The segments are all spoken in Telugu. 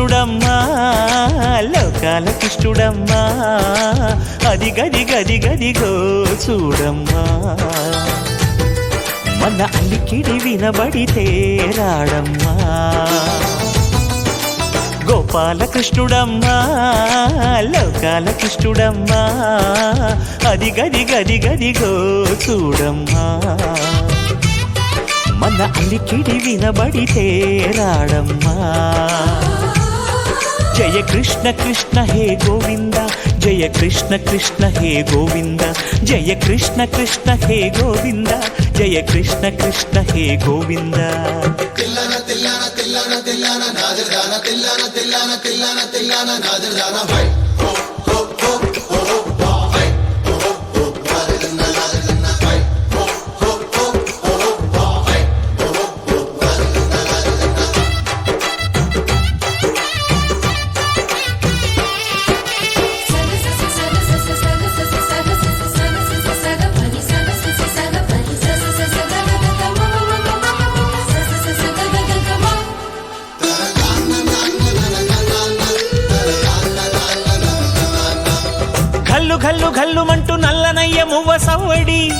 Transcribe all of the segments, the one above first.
కృష్ణుడమ్మా లోకాలకిష్టుడమ్మా అది గది గది గదిగో చూడమ్మా. మన అల్లికిడి వినబడితే రాడమ్మా. గోపాలకృష్ణుడమ్మా లోకాలకృష్ణుడమ్మా అది గది గది గదిగో చూడమ్మా. మన అల్లికిడి వినబడితే రాడమ్మా. జయ కృష్ణ కృష్ణ హే గోవింద జయ కృష్ణ కృష్ణ హే గోవింద జయ కృష్ణ కృష్ణ హే గోవింద జయ కృష్ణ కృష్ణ హే గోవింద. గల్లు గల్లు గల్లుమంటూ నల్లనయ్య మువ్వ సవ్వడి.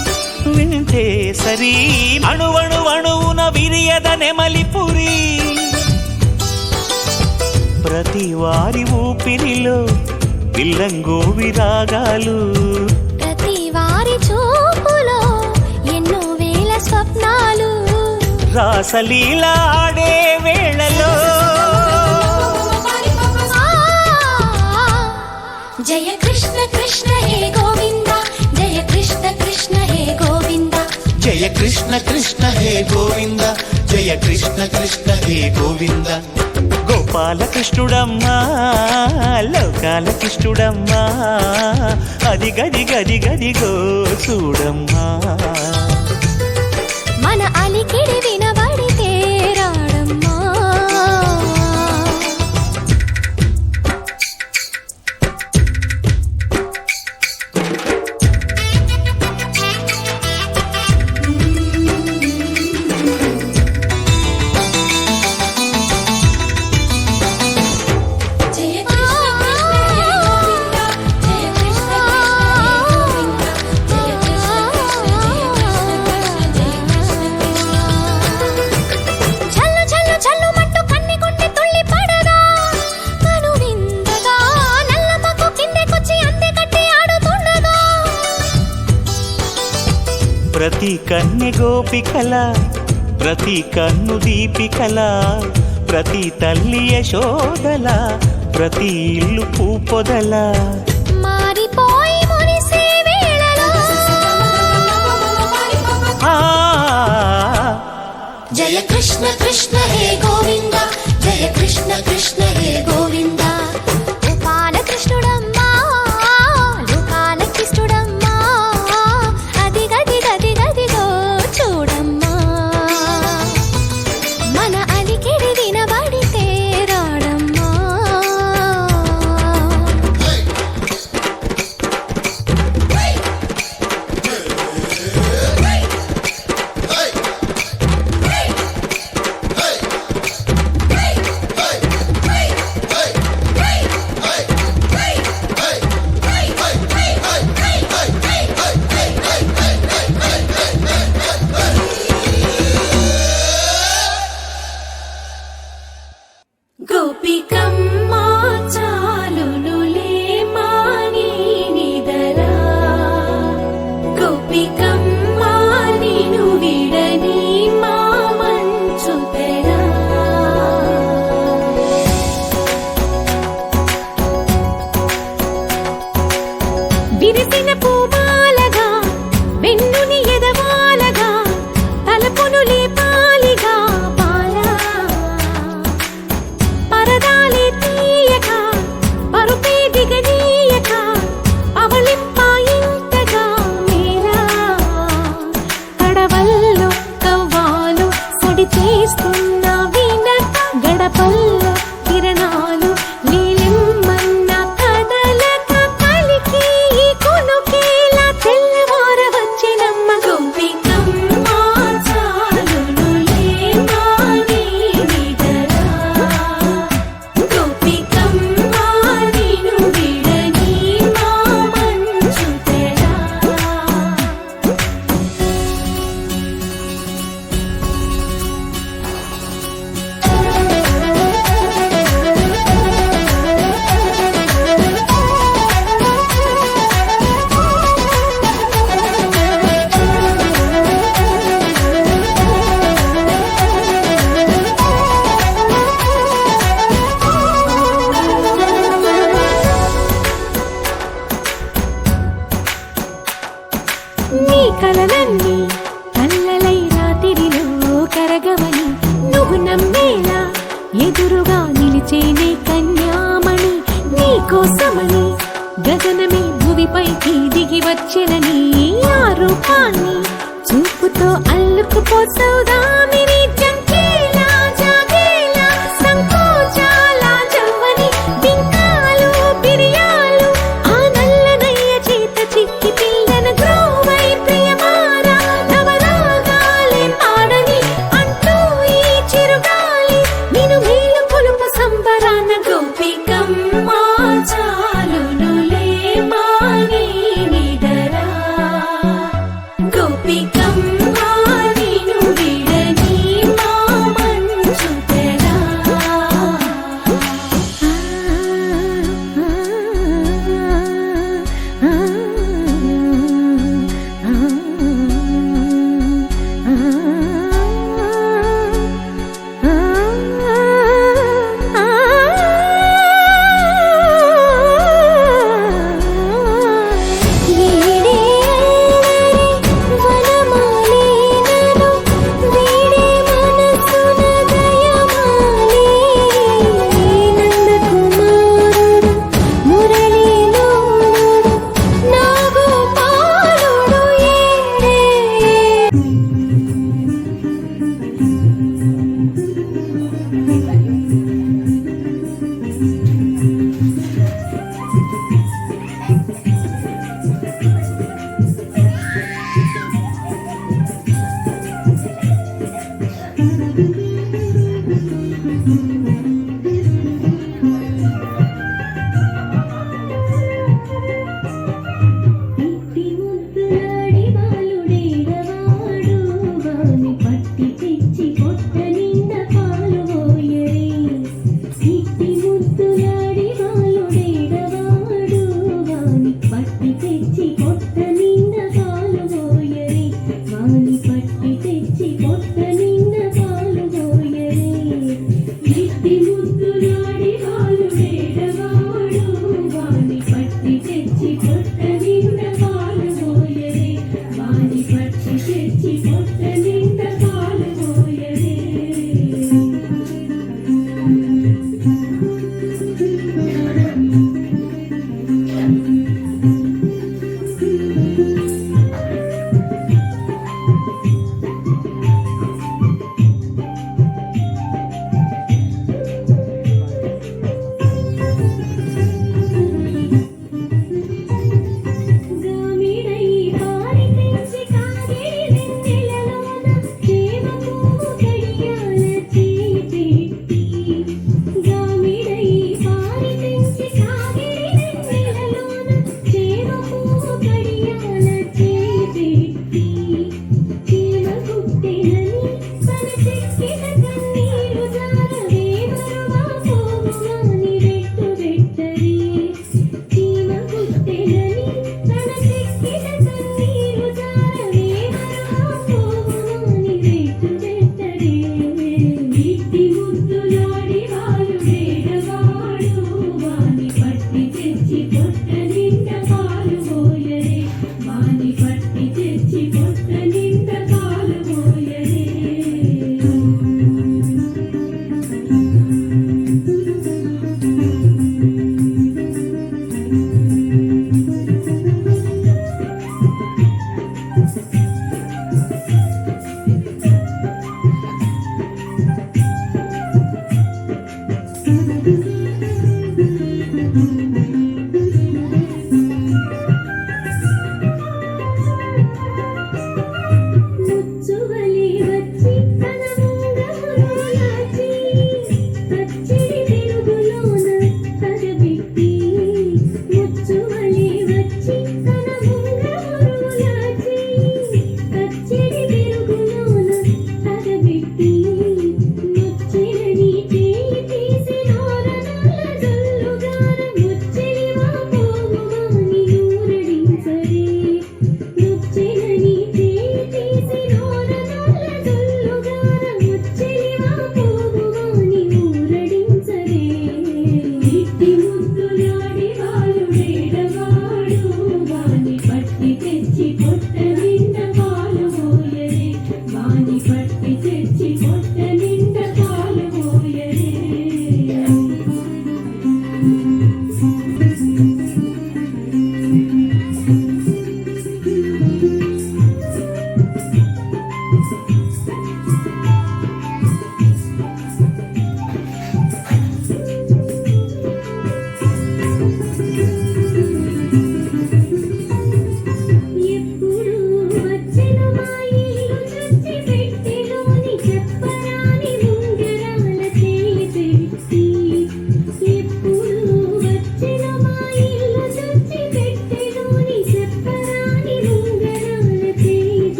వింటే సరి అణువణు అణువున విరియద నెమలిపురి ప్రతి వారి ఊపిరిలో పిల్లంగో విరాగాలు. ప్రతి వారి చూపులో ఎన్నో వేల స్వప్నాలు. రాసలీల ఆడే వేళలో. ఆ, జయ కృష్ణ కృష్ణ. కృష్ణ కృష్ణ హే గోవింద. జయ కృష్ణ కృష్ణ హే గోవింద. గోపాలకృష్ణుడమ్మా లోకాలకృష్ణుడమ్మా అది గది గది గదిగో చూడమ్మా మన అలికిడి వినబడితే గోపికల ప్రతి కన్ను దీపికల ప్రతి తల్లి యశోదల ప్రతి ఇల్లు పూపొదల. మారిపోయి వేళలో. జయ కృష్ణ కృష్ణ హే గోవింద జయ కృష్ణ కృష్ణ హే గోవింద. గోపాల గగనమే దిగి వచ్చిన నీ ఆ రూపాన్ని చూపుతో అల్లుకుపోసౌదామిని